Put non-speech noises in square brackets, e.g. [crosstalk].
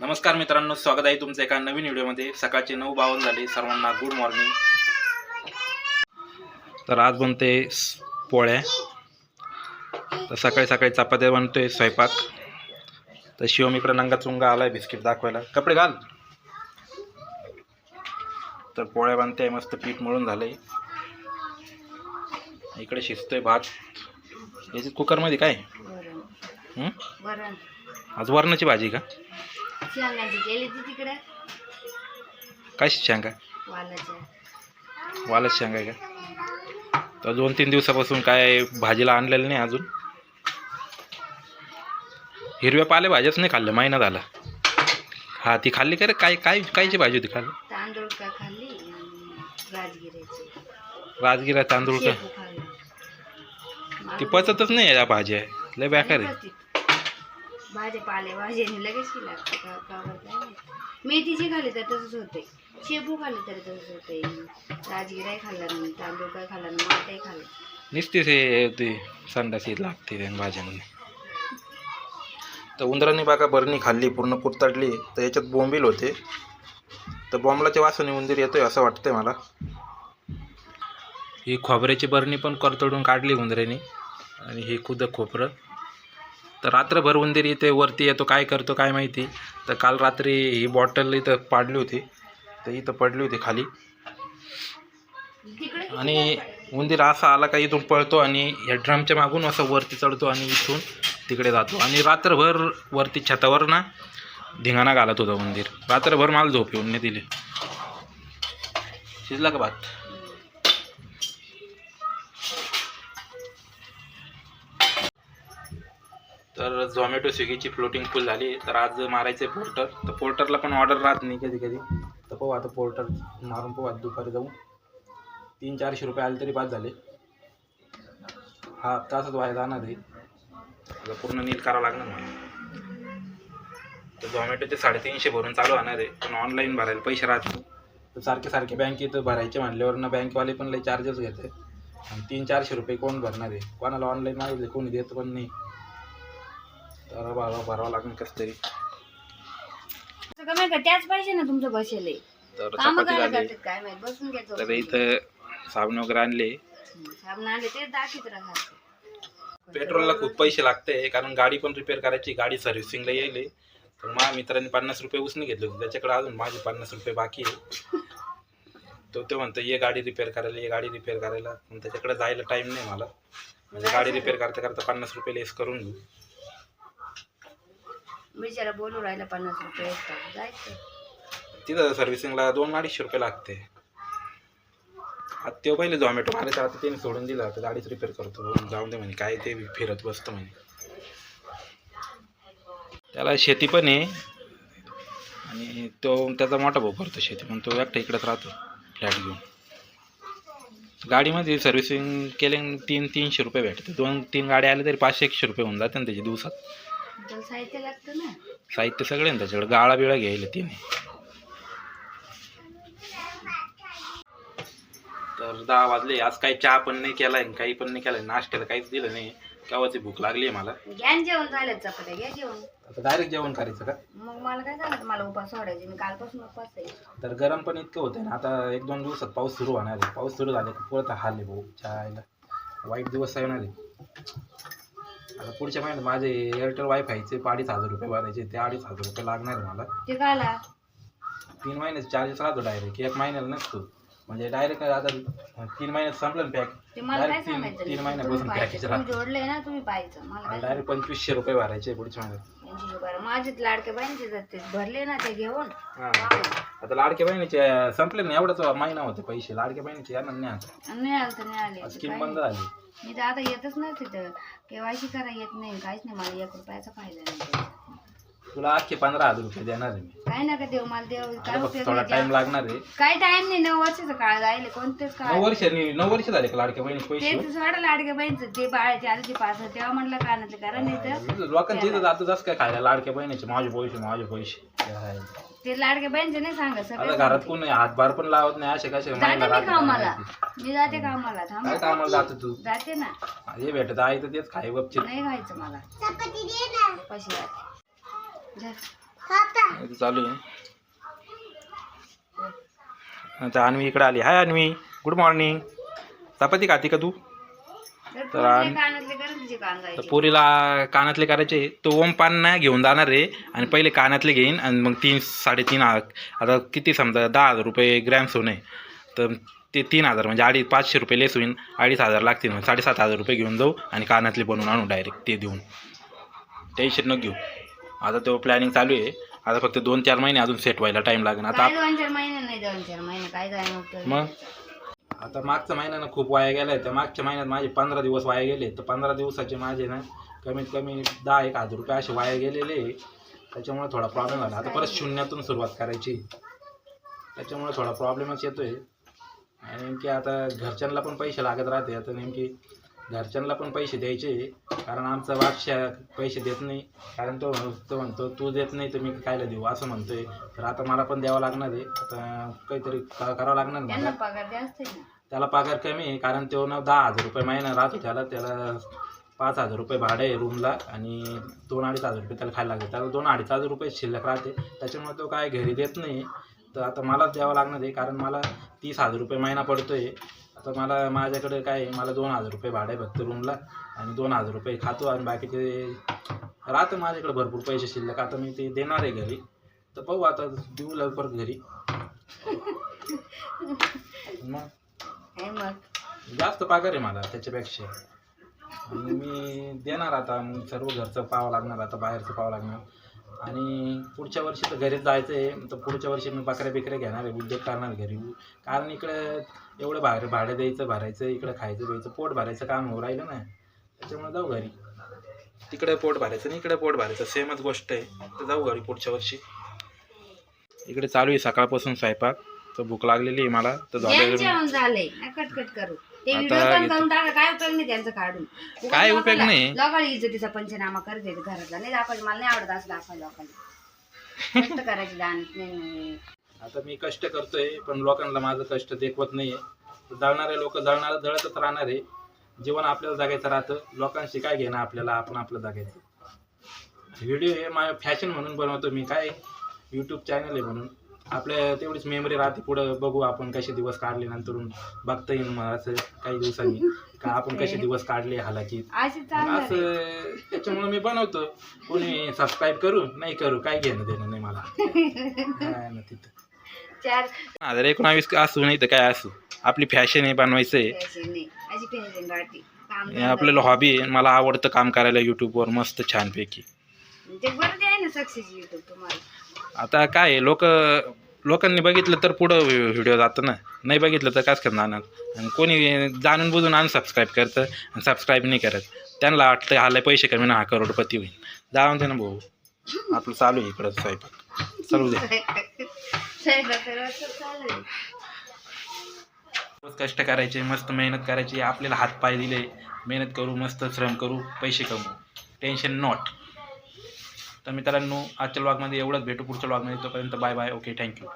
नमस्कार मित्रांनो स्वागत आहे तुमचं एका नवीन व्हिडिओमध्ये. सकाळचे नऊ बावन्न झाले सर्वांना गुड मॉर्निंग तर आज बनते पोळ्या. तर सकाळी सकाळी चपात्या बनतोय स्वयंपाक. तर शिवम इकडं नंगा चुंगा आलाय बिस्किट दाखवायला. कपडे घाल. तर पोळ्या बनते मस्त पीठ मळून झालंय. इकडे शिजतोय भात. याच्यात कुकरमध्ये काय? आज वरणाची भाजी का? शेंगाची केली ती तिकडे. काय शेंगा? वालाच्या. वालच शेंगा आहे का? तर दोन तीन दिवसापासून काय भाजीला आणलेलं नाही अजून. हिरव्या पालेभाज्याच नाही खाल्लं महिना झाला. हा ती खाल्ली का रे? काय काय कायची भाजी होती खाल्ली? तांदूळ का खाल्ली? आणि राजगिऱ्याची. राजगिरा तांदूळ का? शेपू खाल्ला. ती पचतच नाही या भाज्या. लय बेकार आहे. भाजी पाले लगेच की लागते का का काय माहीत. मेथीची खाल्ली तर तसंच होते शेपू खाल्ली तर तसंच होते राजगिराही खाल्ला नाही तांदूळ काय खाल्ला नाही माठाही खाल्ला नुसती ते ते संडासी लागते त्या भाज्यांनी. तर उंदरांनी बाका बरणी खाल्ली पूर्ण कुरतडली. तर याच्यात बोंबील होते. तर बॉम्बलाच्या वासाने उंदीर येतोय असं वाटतंय मला. ही खोबऱ्याची बरणी पण करतडून काढली उंदराने. आणि हे खुद खोबरं. तर रात्रभर उंदीर इथे वरती येतो काय करतो काय माहिती. तर काल रात्री ही बॉटल इथं पाडली होती. तर इथं पडली होती खाली. आणि उंदीर असा आला का इथून पळतो आणि या ड्रमच्या मागून असं वरती चढतो आणि इथून तिकडे जातो. आणि रात्रभर वरती छतावर ना धिंगाणा घालत होता उंदीर. रात्रभर मला झोप येऊन नाही दिली. शिजला का भात? तर झोमॅटो स्विगीची फ्लोटिंग फुल झाली. तर आज मारायचं आहे पोर्टर तर पोर्टरला पण ऑर्डर राहत नाही कधी कधी. तर पाहू आता पोर्टर मारून पाहू. आज दुपारी जाऊ. तीन चारशे रुपये आले तरी बाद झाले. हा तासच व्हायला जाणार आहे. आता पूर्ण नील करावं लागणार मला. तर झोमॅटोचे साडेतीनशे भरून चालू होणार आहे. पण ऑनलाईन भरायला पैसे राहत नाही. तर सारखे सारखे बँकेत भरायचे म्हणल्यावर ना बँकवाले पण लई चार्जेस घेते आणि तीन चारशे रुपये कोण भरणार आहे? कोणाला ऑनलाईन मागितले कोणी देत पण नाही. तर बाबा भरावं लागणार कसं तरी सगळं नाही का त्याच पाहिजे ना तुमचं बसेल तर काम चपाती काय झाली. करतात काय माहीत बसून तर इथं साबण वगैरे आणले. साबण आले ते राहतात पेट्रोलला खूप पैसे लागते कारण गाडी पण रिपेअर करायची गाडी सर्व्हिसिंगला येईल. तर माझ्या मित्रांनी पन्नास रुपये उसने घेतले होते त्याच्याकडे अजून माझे पन्नास रुपये बाकी आहे. तो ते म्हणतो ये गाडी रिपेअर करायला ये गाडी रिपेअर करायला. पण त्याच्याकडे जायला टाईम नाही मला. म्हणजे गाडी रिपेअर करता करता पन्नास रुपये लेस करून घेऊ. बिचारा बोलू राहिला पन्नास रुपये extra. जायचं. तिथं सर्व्हिसिंगला दोन अडीचशे रुपये लागते. आता ते पहिले झोमॅटो मारायचं आता त्याने सोडून दिलं आता गाडीच रिपेअर करतो जाऊन दे म्हणे काय ते फिरत बसतं म्हणे. त्याला शेती पण आहे. आणि तो त्याचा मोठा भाऊ करतो शेती पण तो एकटा इकडेच राहतो फ्लॅट घेऊन. गाडीमध्ये सर्व्हिसिंग केले न तीन तीनशे रुपये भेटते. दोन तीन गाड्या आल्या तरी पाचशे एकशे रुपये होऊन जाते ना त्याच्या दिवसात. त्याला साहित्य लागतं ना. साहित्य सगळे ना त्याच्याकडे. गाळा बिळा घ्यायला तिने. तर दहा वाजले. आज काही चहा पण नाही केलाय काही पण नाही केलाय. नाश्त्याला काहीच दिलं नाही. केव्हाची भूक लागली मला. घ्या न जेवण झालं चपात्या. घ्या जेवण. आता डायरेक्ट जेवण करायचं का? मग मला काय झालं मला उपास सोडायचे. मी कालपासून उपास आहे. तर गरम पण इतकं होतं ना. आता एक दोन दिवसात पाऊस सुरू होणार आहे. पाऊस सुरू झाले की परत हाल आहे भाऊ. चहायला. वाईट दिवस येणार आहे आता पुढच्या महिन्यात माझे एअरटेल वायफायचे अडीच हजार रुपये भरायचे ते अडीच हजार रुपये लागणार आहे मला. ते काला? तीन महिन्याचे चार्जेस राहतो डायरेक्ट एक महिन्याला नसतो. म्हणजे डायरेक्ट आता तीन महिन्यात संपलं पॅक ते मला काय डायरेक्ट तीन सांगायचं. महिन्यापासून पॅकेज. राहतं. जोडले ना तुम्ही पाहायचं. मला काय डायरेक्ट पंचवीसशे रुपये भरायचे पुढच्या महिन्यात. यांची बरं माझेच लाडके बहिणीचे जाते भरले ना ते घेऊन. हा. आता लाडक्या बहिणीचे संपले ना एवढाच महिना होते पैसे. लाडक्या बहिणीचे येणार नाही आता आणि नाही आलं तर नाही आले. स्कीम? बंद झाली. मी तर आता येतच नाही तिथं केवायसी करा येत नाही काहीच नाही मला एक रुपयाचा फायदा नाही तुला अख्खे पंधरा हजार रुपये देणार आहे मी. काय नका देऊ मला देऊ काय आता बघ, उपयोग थोडा नाही टाइम. लागणार आहे. काय टाइम नाही नऊ वर्षाचा काळ जायले कोणतेच नऊ काळ वर्ष नऊ वर्ष झाले का लाडक्या बहिणी पैसे? सोडा लाडके बहिणीचं ते बाळाचे आले ते पास तेव्हा म्हणलं कानातले करा नाही तर लोकांच्या इथं जातं जास्त काय खायला लाडक्या बहिणीचे माझे पैसे माझे पैसे. ते लाडके बहिणीचे नाही सांगत आता सगळे घरात कोण नाही हातभार पण लावत नाही असे कसे जाते मी कामाला. मी जाते कामाला काय थांब कामाला जातो तू? जाते ना. हे भेटत आहे तर तेच खाय गपचित नाही खायचं मला. पैसे जाते. जा. इथं चालू आहे. आता अन्वी इकडे आली. हाय अन्वी. गुड मॉर्निंग चपाती खाती का तू? तर तर आण- कानातले कान तर पोरीला कानातले करायचे. तो ओम पान ना घेऊन जाणार आहे आणि पहिले कानातले घेईन आणि मग तीन साडेतीन हा- आता किती समजा दहा हजार रुपये ग्रॅम्स होणे. तर ते तीन हजार म्हणजे अडीच पाचशे रुपये लेस होईन. अडीच हजार लागतील मग. साडेसात हजार रुपये घेऊन जाऊ आणि कानातले बनवून आणू डायरेक्ट ते देऊन. टेन्शन न घेऊ. आता तो प्लॅनिंग चालू आहे. आता फक्त दोन चार महिने अजून सेट व्हायला टाईम लागेल. आता काय दोन चार महिने? नाही दोन चार महिने. काय मग मग? आता मागच्या महिन्यानं खूप वाया गेलाय. तर मागच्या महिन्यात माझे पंधरा दिवस वाया गेले. तर पंधरा दिवसाचे माझे ना कमीत कमी दहा एक हजार रुपये असे वाया गेलेले. त्याच्यामुळे थोडा प्रॉब्लेम झाला. आता परत शून्यातून सुरुवात करायची. त्याच्यामुळे थोडा प्रॉब्लेमच येतोय. आणि नेमकी आता घरच्यांना पण पैसे लागत राहते. आता नेमकी घरच्यांना पण पैसे द्यायचे कारण आमचा बादशाह पैसे देत नाही. कारण तो तो म्हणतो तू देत नाही तर मी कायला देऊ? असं म्हणतोय. तर आता मला पण द्यावं लागणार आहे. आता काहीतरी क- करावं लागणार मला त्यांना पगार जास्त आहे ना. त्याला पगार कमी आहे कारण तो ना दहा हजार रुपये महिना राहतो त्याला. त्याला पाच हजार रुपये भाडं आहे रूमला आणि दोन अडीच हजार रुपये त्याला खायला लागते त्याला दोन अडीच हजार रुपये शिल्लक राहते. त्याच्यामुळे तो काय घरी देत नाही. तर आता मलाच द्यावं लागणार आहे कारण मला तीस हजार रुपये महिना पडतोय. आता मला माझ्याकडे काय आहे, मला दोन हजार रुपये भाडं आहे फक्त रूमला आणि दोन हजार रुपये खातो आणि बाकीचे राहतं माझ्याकडे भरपूर पैसे शिल्लक. आता मी ते देणार आहे घरी. तर पाहू आता देऊ लवकर घरी. [laughs] मग? मग. जास्त पगार आहे मला त्याच्यापेक्षा. आणि मी देणार आता मग सर्व घरचं पाहावं लागणार आता बाहेरचं पाहावं लागणार. आणि पुढच्या वर्षी तर घरीच जायचं आहे. तर पुढच्या वर्षी मी बकऱ्या बिकऱ्या घेणार आहे. उद्योग करणार घरी. कारण इकडं एवढं बाहेर भाडं द्यायचं भरायचं इकडं खायचं प्यायचं पोट भरायचं काम होऊ राहिलं ना. त्याच्यामुळे जाऊ घरी. तिकडे पोट भरायचं आणि इकडे पोट भरायचं. सेमच गोष्ट आहे. तर जाऊ घरी पुढच्या वर्षी. इकडे चालू आहे सकाळपासून स्वयंपाक. तर भूक लागलेली आहे मला. तर झालं. करू. ते आता व्हिडिओ पण घेतो. करून टाका काय उपयोग नाही त्यांचं काढून. काय उपयोग नाही? इज्जतीचा पंचनामा करते घरातला. नाही दाखवायचं मला नाही आवडत असं दाखवायला लोकांना. कष्ट करायची दान नाही नाही आता मी कष्ट करतोय पण लोकांना माझं कष्ट देखवत नाहीये. जळणारे लोक जळणार जळतच राहणार आहे. जीवन आपल्याला जगायचं राहतं. लोकांशी काय घेणं आपल्याला आपण आपलं जगायचं. व्हिडिओ हे मा फॅशन म्हणून बनवतो मी. काय? यूट्यूब चॅनल आहे म्हणून. आपल्या तेवढीच मेमरी राहते. पुढं बघू आपण कसे दिवस काढले नंतरून. बघता येईल मग असं काही दिवसांनी. का आपण [laughs] कसे दिवस काढले हालाकीत. असे चालणार आहे. असं त्याच्यामुळे मी बनवतो. कोणी सबस्क्राईब करू? नाही करू. काय घेणं देणं नाही मला. हा ना तिथं. चार. एकोणावीस असू नाही तर काय असू? आपली फॅशन आहे बनवायचं आहे. फॅशन नाही अशी फॅशन राहते. काम हे आपल्याला हॉबी आहे. मला आवडतं काम करायला यूट्यूबवर मस्त छानपैकी. ते बरं ते आहे ना सक्सेस युट्यूब तुम्हाला. आता काय आहे लोक लोकांनी बघितलं तर पुढं व्हिडिओ जातं ना. नाही बघितलं तर काच करणार आणि कोणी जाणून बुजून अनसबस्क्राईब करतं आणि सबस्क्राईब नाही करत. त्यांना वाटतं हाला पैसे कमी ना हा करोडपती होईल. जाऊन दे ना भाऊ. आपलं चालू आहे इकडं स्वयंपाक. चालू दे. कष्ट करायचे मस्त मेहनत करायची. आपल्याला हातपाय दिले. मेहनत करू मस्त श्रम करू पैसे कमवू. टेन्शन नॉट तर मित्रांनो आजच्या ब्लॉगमध्ये एवढंच. भेटू पुढच्या ब्लॉगमध्ये तोपर्यंत बाय बाय ओके थँक्यू